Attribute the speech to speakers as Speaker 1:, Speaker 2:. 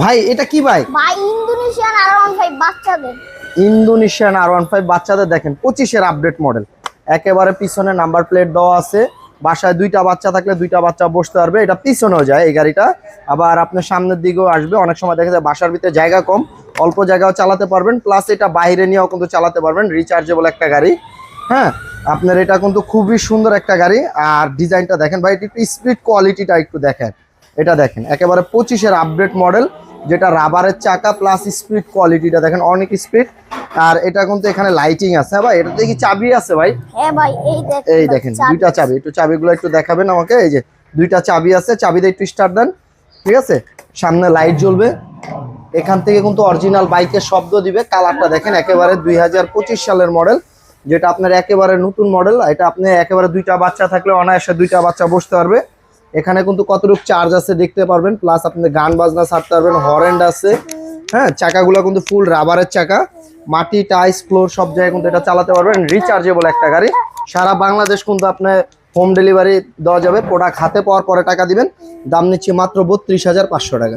Speaker 1: ভাই এটা কি বাইক
Speaker 2: ভাই ইন্দোনেশিয়ান আর বাচ্চাদের।
Speaker 1: ইন্দোনেশিয়ান আর ওয়ান ফাইভ বাচ্চাদের দেখেন পঁচিশের আপডেট মডেল একেবারে পিছনে নাম্বার প্লেট দেওয়া আছে। বাসায় দুইটা বাচ্চা থাকলে দুইটা বাচ্চা বসতে পারবে। এটা পিছনেও যায় এই গাড়িটা। আবার আপনার সামনের দিকেও আসবে। অনেক সময় দেখা যায় বাসার ভিতরে জায়গা কম। অল্প জায়গাও চালাতে পারবেন। প্লাস এটা বাইরে নিয়েও কিন্তু চালাতে পারবেন। রিচার্জেবল একটা গাড়ি। হ্যাঁ আপনার এটা কিন্তু খুবই সুন্দর একটা গাড়ি। আর ডিজাইনটা দেখেন ভাই একটু স্পিড কোয়ালিটিটা একটু দেখেন। এটা দেখেন একেবারে পঁচিশের আপডেট মডেল যেটা রাবারের চাকা প্লাস স্পিড কোয়ালিটিটা দেখেন অনেক স্পিড আর এটা কিন্তু এখানে লাইটিং আছে। হ্যাঁ ভাই এটাতে কি চাবি আছে ভাই?
Speaker 2: হ্যাঁ ভাই এই দেখ
Speaker 1: এই দেখেন দুইটা চাবি। একটু চাবিগুলো একটু দেখাবেন আমাকে। এই যে দুইটা চাবি আছে চাবি দিয়ে একটু স্টার্ট দেন। ঠিক আছে? সামনে লাইট জ্বলবে। এখান থেকে কিন্তু অরিজিনাল বাইকের শব্দ দিবে। কালারটা দেখেন একেবারে দুই হাজার পঁচিশ সালের মডেল যেটা আপনার একেবারে নতুন মডেল এটা আপনি একেবারে দুইটা বাচ্চা থাকলে অনায়াসে দুইটা বাচ্চা বসতে পারবে। এখানে কিন্তু কতটুকু চার্জ আছে দেখতে পারবেন প্লাস আপনি গান বাজনা ছাড়তে পারবেন হরেন্ড আছে। হ্যাঁ চাকাগুলো কিন্তু ফুল রাবারের চাকা। মাটি টাইস ফ্লোর সব জায়গায় কিন্তু এটা চালাতে পারবেন। রিচার্জেবল একটা গাড়ি। সারা বাংলাদেশ কিন্তু আপনার হোম ডেলিভারি দেওয়া যাবে। প্রোডাক্ট হাতে পাওয়ার পরে টাকা দিবেন। দাম নিচ্ছে মাত্র বত্রিশ হাজার পাঁচশো টাকা।